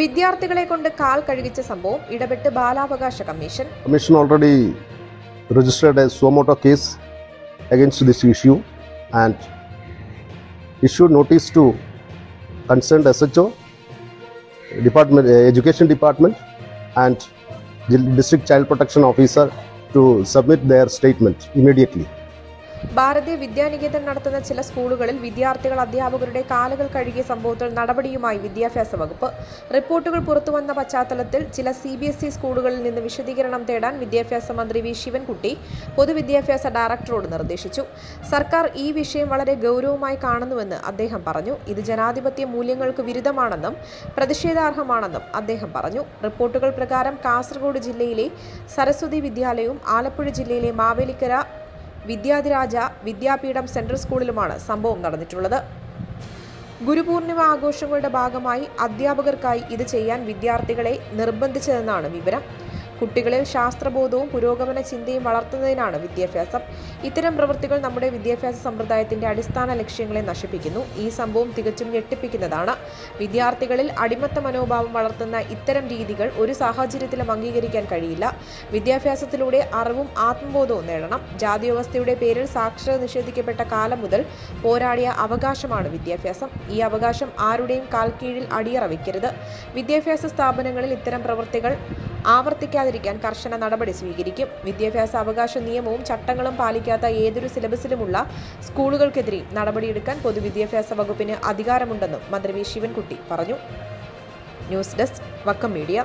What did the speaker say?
വിദ്യാർത്ഥികളെ കൊണ്ട് കാൽ കഴുകിച്ച സംഭവം ഇടപെട്ട് ബാലാവകാശ commission Commission already registered a suo moto case against this issue and issued notice to concerned SHO, department, uh, Education Department, and the District Child Protection Officer to submit their statement immediately. ഭാരതീയ വിദ്യാനികേതൻ നടത്തുന്ന ചില സ്കൂളുകളിൽ വിദ്യാർത്ഥികൾ അധ്യാപകരുടെ കാലുകൾ കഴുകിയ സംഭവത്തിൽ നടപടിയുമായി വിദ്യാഭ്യാസ വകുപ്പ്. റിപ്പോർട്ടുകൾ പുറത്തുവന്ന പശ്ചാത്തലത്തിൽ ചില സി ബി എസ് ഇ സ്കൂളുകളിൽ നിന്ന് വിശദീകരണം തേടാൻ വിദ്യാഭ്യാസ മന്ത്രി വി ശിവൻകുട്ടി പൊതുവിദ്യാഭ്യാസ ഡയറക്ടറോട് നിർദ്ദേശിച്ചു. സർക്കാർ ഈ വിഷയം വളരെ ഗൗരവമായി കാണുന്നുവെന്ന് അദ്ദേഹം പറഞ്ഞു. ഇത് ജനാധിപത്യ മൂല്യങ്ങൾക്ക് വിരുദ്ധമാണെന്നും പ്രതിഷേധാർഹമാണെന്നും അദ്ദേഹം പറഞ്ഞു. റിപ്പോർട്ടുകൾ പ്രകാരം കാസർഗോഡ് ജില്ലയിലെ സരസ്വതി വിദ്യാലയവും ആലപ്പുഴ ജില്ലയിലെ മാവേലിക്കര വിദ്യാധിരാജ വിദ്യാപീഠം സെൻട്രൽ സ്കൂളിലുമാണ് സംഭവം നടന്നിട്ടുള്ളത്. ഗുരുപൂർണിമ ആഘോഷങ്ങളുടെ ഭാഗമായി അധ്യാപകർക്കായി ഇത് ചെയ്യാൻ വിദ്യാർത്ഥികളെ നിർബന്ധിച്ചതെന്നാണ് വിവരം. കുട്ടികളിൽ ശാസ്ത്രബോധവും പുരോഗമന ചിന്തയും വളർത്തുന്നതിനാണ് വിദ്യാഭ്യാസം. ഇത്തരം പ്രവൃത്തികൾ നമ്മുടെ വിദ്യാഭ്യാസ സമ്പ്രദായത്തിന്റെ അടിസ്ഥാന ലക്ഷ്യങ്ങളെ നശിപ്പിക്കുന്നു. ഈ സംഭവം തികച്ചും ഞെട്ടിപ്പിക്കുന്നതാണ്. വിദ്യാർത്ഥികളിൽ അടിമത്ത മനോഭാവം വളർത്തുന്ന ഇത്തരം രീതികൾ ഒരു സാഹചര്യത്തിലും അംഗീകരിക്കാൻ കഴിയില്ല. വിദ്യാഭ്യാസത്തിലൂടെ അറിവും ആത്മബോധവും നേടണം. ജാതി വ്യവസ്ഥയുടെ പേരിൽ സാക്ഷരത നിഷേധിക്കപ്പെട്ട കാലം മുതൽ പോരാടിയ അവകാശമാണ് വിദ്യാഭ്യാസം. ഈ അവകാശം ആരുടെയും കാൽക്കീഴിൽ അടിയറ വയ്ക്കരുത് വിദ്യാഭ്യാസ സ്ഥാപനങ്ങളിൽ ഇത്തരം പ്രവൃത്തികൾ ആവർത്തിക്കാതിരിക്കാൻ കർശന നടപടി സ്വീകരിക്കും. വിദ്യാഭ്യാസ അവകാശ നിയമവും ചട്ടങ്ങളും പാലിക്കാത്ത ഏതൊരു സിലബസിലുമുള്ള സ്കൂളുകൾക്കെതിരെ നടപടിയെടുക്കാൻ പൊതുവിദ്യാഭ്യാസ വകുപ്പിന് അധികാരമുണ്ടെന്നും മന്ത്രി വി ശിവൻകുട്ടി പറഞ്ഞു. News desk Vakkom media.